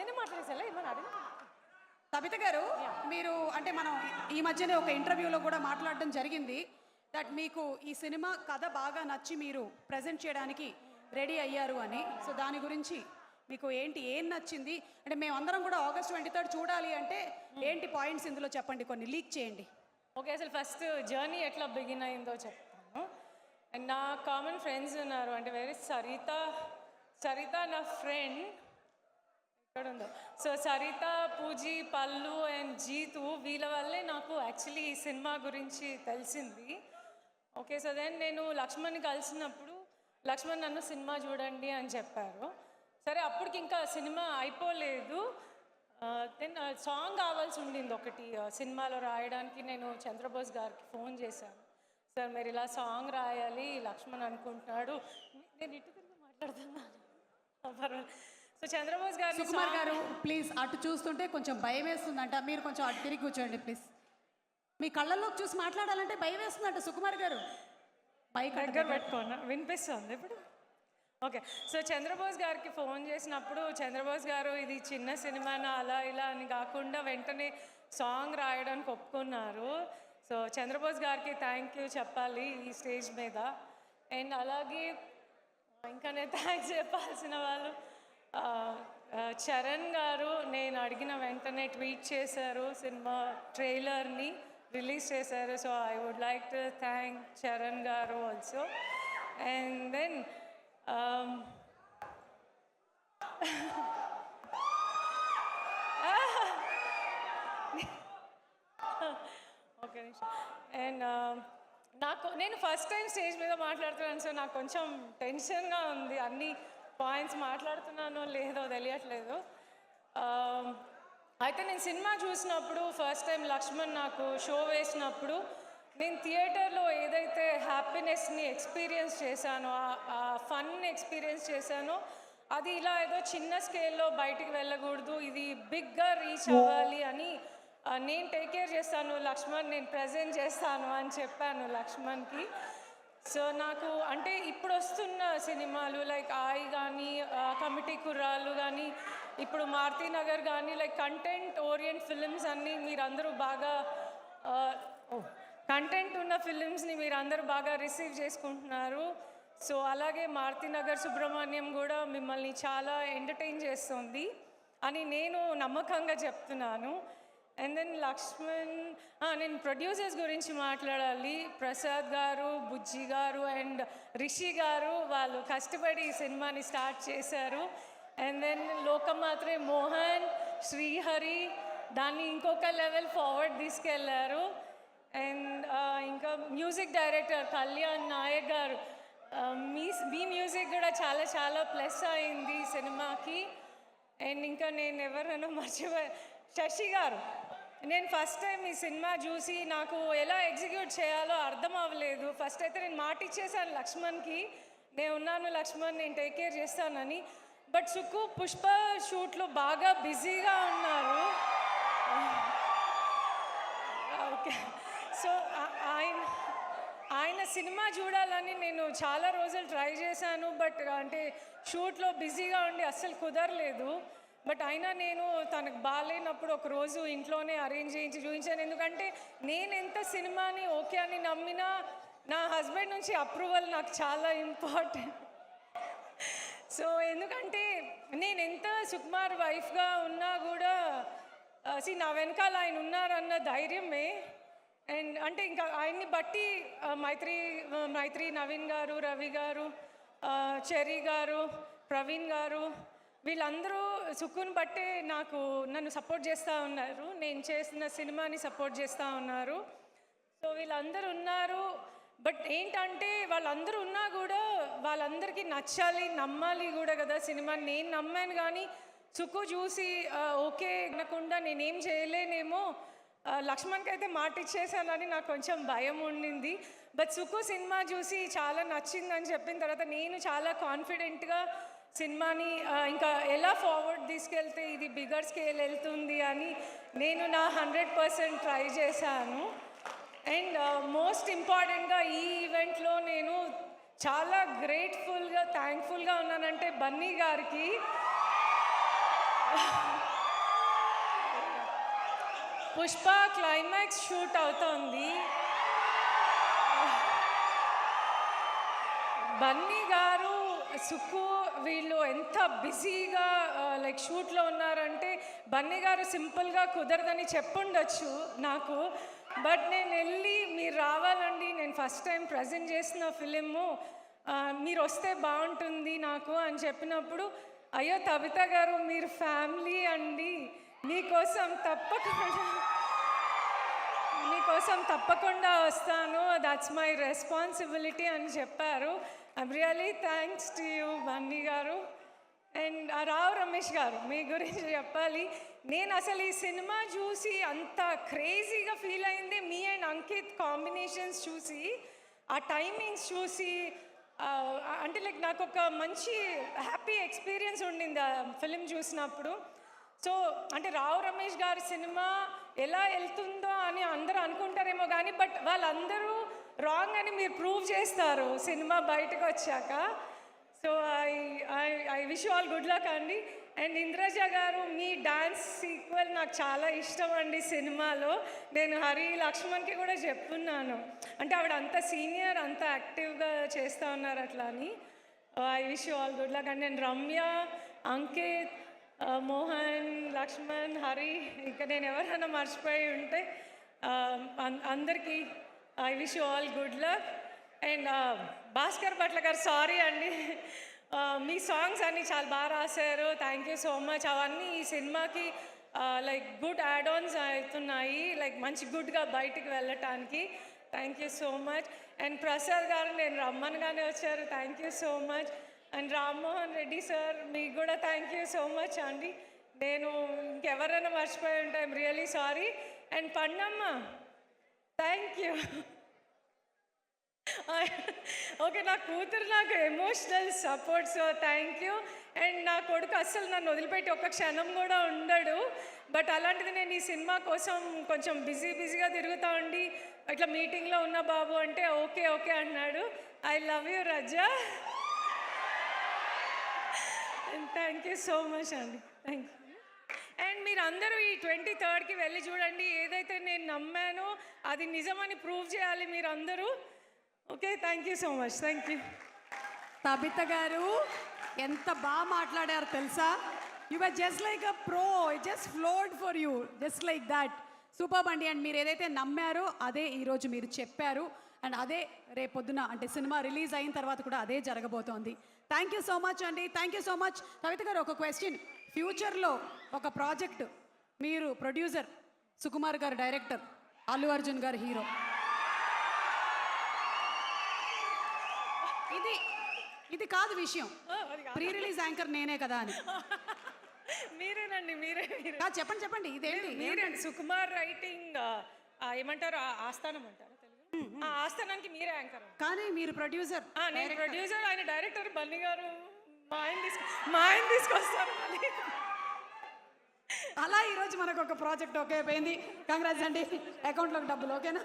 నేనే మాట్లాడేసా ఏమన్నా అడిగి సబిత గారు మీరు అంటే మనం ఈ మధ్యనే ఒక ఇంటర్వ్యూలో కూడా మాట్లాడడం జరిగింది దట్ మీకు ఈ సినిమా కథ బాగా నచ్చి మీరు ప్రజెంట్ చేయడానికి రెడీ అయ్యారు అని. సో దాని గురించి మీకు ఏంటి ఏం నచ్చింది? అంటే మేమందరం కూడా ఆగస్ట్ ట్వంటీ థర్డ్ చూడాలి అంటే ఏంటి పాయింట్స్ ఇందులో చెప్పండి కొన్ని లీక్ చేయండి. ఓకే అసలు ఫస్ట్ జర్నీ ఎట్లా బిగిన్ అయిందో చెప్తాను. అండ్ నా కామన్ ఫ్రెండ్స్ ఉన్నారు అంటే వేరే సరిత సరిత నా ఫ్రెండ్ ఉందో సో సరిత పూజీ పల్లు అండ్ జీతు వీళ్ళ వల్లే నాకు యాక్చువల్లీ ఈ సినిమా గురించి తెలిసింది. ఓకే సో దెన్ నేను లక్ష్మణ్ కలిసినప్పుడు లక్ష్మణ్ నన్ను సినిమా చూడండి అని చెప్పారు. సరే అప్పటికి ఇంకా సినిమా అయిపోలేదు. దెన్ సాంగ్ కావాల్సి ఉండింది ఒకటి సినిమాలో రాయడానికి నేను చంద్రబోస్ గారికి ఫోన్ చేశాను. సార్ మీరు ఇలా సాంగ్ రాయాలి లక్ష్మణ్ అనుకుంటున్నాడు. నేను ఇటు తిరిగి మాట్లాడుతున్నాను. పర్వాలేదు. సో చంద్రబోస్ గారు సుకుమార్ గారు ప్లీజ్ అటు చూస్తుంటే కొంచెం భయం వేస్తుందంట మీరు కొంచెం అటు తిరిగి కూర్చోండి ప్లీజ్ మీ కళ్ళల్లోకి చూసి మాట్లాడాలంటే భయం వేస్తుందంట సుకుమార్ గారు. బైక్ దగ్గర పెట్టుకోనా? వినిపిస్తుంది ఇప్పుడు? ఓకే సో చంద్రబోస్ గారికి ఫోన్ చేసినప్పుడు చంద్రబోస్ గారు ఇది చిన్న సినిమానా? అలా ఇలా అని కాకుండా వెంటనే సాంగ్ రాయడానికి ఒప్పుకున్నారు. సో చంద్రబోస్ గారికి థ్యాంక్ యూ చెప్పాలి ఈ స్టేజ్ మీద. అండ్ అలాగే ఇంకా నేను థ్యాంక్స్ చెప్పాల్సిన వాళ్ళు చరణ్ గారు నేను అడిగిన వెంటనే ట్వీట్ చేశారు సినిమా ట్రైలర్ని రిలీజ్ చేశారు. So I would like to thank Charan garu also and then okay and నాకు నేను ఫస్ట్ టైం స్టేజ్ మీద మాట్లాడుతున్నాను సో నాకు కొంచెం టెన్షన్గా ఉంది. అన్ని పాయింట్స్ మాట్లాడుతున్నానో లేదో తెలియట్లేదు. అయితే నేను సినిమా చూసినప్పుడు ఫస్ట్ టైం లక్ష్మణ్ నాకు షో వేసినప్పుడు నేను థియేటర్లో ఏదైతే హ్యాపీనెస్ని ఎక్స్పీరియన్స్ చేశానో ఆ ఫన్ ఎక్స్పీరియన్స్ చేశానో అది ఇలా ఏదో చిన్న స్కేల్లో బయటికి వెళ్ళకూడదు ఇది బిగ్గా రీచ్ అవ్వాలి అని నేను టేక్ కేర్ చేస్తాను లక్ష్మణ్ నేను ప్రజెంట్ చేస్తాను అని చెప్పాను లక్ష్మణ్కి. సో నాకు అంటే ఇప్పుడు వస్తున్న సినిమాలు లైక్ ఆయ్ కానీ కమిటీ కుర్రాలు కానీ ఇప్పుడు మారుతి నగర్ కానీ లైక్ కంటెంట్ ఓరియంట్ ఫిలిమ్స్ అన్నీ మీరందరూ బాగా కంటెంట్ ఉన్న ఫిలిమ్స్ని మీరందరూ బాగా రిసీవ్ చేసుకుంటున్నారు. సో అలాగే మారుతి నగర్ సుబ్రహ్మణ్యం కూడా మిమ్మల్ని చాలా ఎంటర్టైన్ చేస్తుంది అని నేను నమ్మకంగా చెప్తున్నాను. అండ్ దెన్ లక్ష్మణ్ నేను ప్రొడ్యూసర్స్ గురించి మాట్లాడాలి. ప్రసాద్ గారు బుజ్జి గారు అండ్ రిషి గారు వాళ్ళు కష్టపడి ఈ సినిమాని స్టార్ట్ చేశారు. అండ్ దెన్ లోకమాత్రే మోహన్ శ్రీహరి దాన్ని ఇంకొక లెవెల్ ఫార్వర్డ్ తీసుకెళ్ళారు. అండ్ ఇంకా మ్యూజిక్ డైరెక్టర్ కళ్యాణ్ నాయక్ గారు మీ మీ మ్యూజిక్ కూడా చాలా చాలా ప్లస్ అయింది ఈ సినిమాకి. అండ్ ఇంకా నేను ఎవరైనా మర్చిపోయా శశి గారు. నేను ఫస్ట్ టైం ఈ సినిమా చూసి నాకు ఎలా ఎగ్జిక్యూట్ చేయాలో అర్థం అవ్వలేదు. ఫస్ట్ అయితే నేను మాట ఇచ్చేసాను లక్ష్మణ్కి. నేను ఉన్నాను లక్ష్మణ్ నేను టేక్ కేర్ చేస్తానని. బట్ సుక్కు పుష్ప షూట్లో బాగా బిజీగా ఉన్నారు. ఓకే సో ఆయన ఆయన సినిమా చూడాలని నేను చాలా రోజులు ట్రై చేశాను. బట్ అంటే షూట్లో బిజీగా ఉండి అస్సలు కుదరలేదు. బట్ అయినా నేను తనకు బాగాలేనప్పుడు ఒక రోజు ఇంట్లోనే అరేంజ్ చేయించి చూపించాను. ఎందుకంటే నేను ఎంత సినిమాని ఓకే అని నమ్మినా నా హస్బెండ్ నుంచి అప్రూవల్ నాకు చాలా ఇంపార్టెంట్. సో ఎందుకంటే నేను ఎంత సుకుమార్ వైఫ్గా ఉన్నా కూడా సి నా వెనకాల ఆయన ఉన్నారన్న ధైర్యమే. అండ్ అంటే ఇంకా ఆయన్ని బట్టి మైత్రి మైత్రి నవీన్ గారు రవి గారు చెరీ గారు ప్రవీణ్ గారు వీళ్ళందరూ సుకుని బట్టే నాకు నన్ను సపోర్ట్ చేస్తూ ఉన్నారు. నేను చేసిన సినిమాని సపోర్ట్ చేస్తూ ఉన్నారు. సో వీళ్ళందరూ ఉన్నారు. బట్ ఏంటంటే వాళ్ళందరూ ఉన్నా కూడా వాళ్ళందరికీ నచ్చాలి నమ్మాలి కూడా కదా సినిమా. నేను నమ్మాను కానీ సుక్కు చూసి ఓకే అనకుండా నేనేం చేయలేనేమో లక్ష్మణ్కి అయితే మాట ఇచ్చేసానని నాకు కొంచెం భయం ఉండింది. బట్ సుక్కు సినిమా చూసి చాలా నచ్చిందని చెప్పిన తర్వాత నేను చాలా కాన్ఫిడెంట్గా సినిమాని ఇంకా ఎలా ఫార్వర్డ్ తీసుకెళ్తే ఇది బిగర్ స్కేల్ వెళ్తుంది అని నేను నా హండ్రెడ్ పర్సెంట్ ట్రై చేశాను. అండ్ మోస్ట్ ఇంపార్టెంట్గా ఈ ఈవెంట్లో నేను చాలా గ్రేట్ఫుల్గా థ్యాంక్ఫుల్గా ఉన్నానంటే బన్నీ గారికి. పుష్ప క్లైమాక్స్ షూట్ అవుతోంది. బన్నీ గారు సుక్కు వీళ్ళు ఎంత బిజీగా లైక్ షూట్లో ఉన్నారంటే బన్నీ గారు సింపుల్గా కుదరదని చెప్పుండొచ్చు నాకు బట్ నేను వెళ్ళి మీరు రావాలండి. నేను ఫస్ట్ టైం ప్రజెంట్ చేసిన ఫిలిము మీరు వస్తే బాగుంటుంది నాకు అని చెప్పినప్పుడు అయ్యో తబిత గారు మీరు ఫ్యామిలీ అండి మీకోసం తప్పకుండా మీకోసం తప్పకుండా వస్తాను. దట్స్ మై రెస్పాన్సిబిలిటీ అని చెప్పారు. I'm really thanks to you Bunny garu and Rao Ramesh గారు మీ గురించి చెప్పాలి. నేను అసలు ఈ సినిమా చూసి అంత క్రేజీగా ఫీల్ అయింది. మీ అండ్ అంకిత్ కాంబినేషన్స్ చూసి ఆ టైమింగ్స్ చూసి uh, అంటే లైక్ నాకు ఒక మంచి హ్యాపీ ఎక్స్పీరియన్స్ ఉండింది ఆ ఫిలిం చూసినప్పుడు. సో అంటే రావు రమేష్ గారి సినిమా ఎలా వెళ్తుందో అని అందరూ అనుకుంటారేమో కానీ బట్ వాళ్ళందరూ రాంగ్ అని మీరు ప్రూవ్ చేస్తారు సినిమా బయటకు వచ్చాక. So I I I wish all good luck అండి. అండ్ ఇంద్రజ గారు మీ డాన్స్ సీక్వెల్ నాకు చాలా ఇష్టం అండి సినిమాలో. నేను హరి లక్ష్మణ్కి కూడా చెప్పున్నాను అంటే ఆవిడ అంత సీనియర్ అంత యాక్టివ్గా చేస్తూ ఉన్నారు అట్లా అని. I wish all good luck. And నేను రమ్య అంకిత్ మోహన్ లక్ష్మణ్ హరి ఇంకా నేను ఎవరైనా మర్చిపోయి ఉంటే అందరికీ I wish you all good luck. And Bhaskar Bhatla garu sorry అండి. మీ సాంగ్స్ అన్నీ చాలా బాగా రాశారు. థ్యాంక్ యూ సో మచ్ అవన్నీ ఈ సినిమాకి లైక్ గుడ్ యాడ్ ఆన్స్ అవుతున్నాయి. లైక్ మంచి గుడ్గా బయటికి వెళ్ళటానికి. Thank you so much and Prasad garu నేను రమ్మనగానే వచ్చారు. Thank you so much and Rammohan Reddy sir మీకు కూడా థ్యాంక్ యూ సో మచ్ అండి నేను ఇంకెవరైనా మర్చిపోయి ఉంటా I'm really sorry and Pandamma thank you okay నా కూతురు నాకు emotional support so thank you and నా కొడుకు అస్సలు నన్ను వదిలిపెట్టి ఒక్క క్షణం కూడా ఉండడు బట్ అలాంటిది నేను ఈ సినిమా కోసం కొంచెం బిజీ బిజీగా తిరుగుతా ఉండి అట్లా మీటింగ్లో ఉన్న బాబు అంటే ఓకే ఓకే అన్నాడు I love you Raza thank you so much అండి థ్యాంక్ యూ అండ్ మీరు అందరూ ఈ ట్వంటీ థర్డ్కి వెళ్ళి చూడండి. ఏదైతే నేను నమ్మానో అది నిజమని ప్రూవ్ చేయాలి మీరు అందరూ okay thank you so much thank you Tabitha garu ఎంత బాగా మాట్లాడారు తెలుసా? You are just like a pro just flowed for you just like that super అండి అండ్ మీరు ఏదైతే నమ్మారో అదే ఈరోజు మీరు చెప్పారు. అండ్ అదే రేపొద్దున అంటే సినిమా రిలీజ్ అయిన తర్వాత కూడా అదే జరగబోతోంది. థ్యాంక్ యూ సో మచ్ అండి. Thank you so much Kavitha garu ఒక క్వశ్చన్ ఫ్యూచర్లో ఒక ప్రాజెక్ట్ మీరు ప్రొడ్యూసర్ సుకుమార్ గారు డైరెక్టర్ అల్లు అర్జున్ గారు హీరో ఇది ఇది కాదు విషయం. ప్రీ రిలీజ్ యాంకర్ నేనే కదా అని. మీరేనండి మీరే చెప్పండి చెప్పండి. ఇదేంటి? మీరే సుకుమార్ రైటింగ్ ఏమంటారు? ఆస్థానం అంటారు. ఆ ఆస్థానానికి మీరే యాంకర్. కానీ మీరు ప్రొడ్యూసర్ నేను ప్రొడ్యూసర్ ఆయన డైరెక్టర్ బన్నీ గారు మా ఆయన తీసుకు మా ఆయన తీసుకొస్తారు మళ్ళీ అలా ఈరోజు మనకు ఒక ప్రాజెక్ట్ ఓకే అయిపోయింది. కంగ్రాట్స్ అండి. అకౌంట్లోకి డబ్బులు ఓకేనా?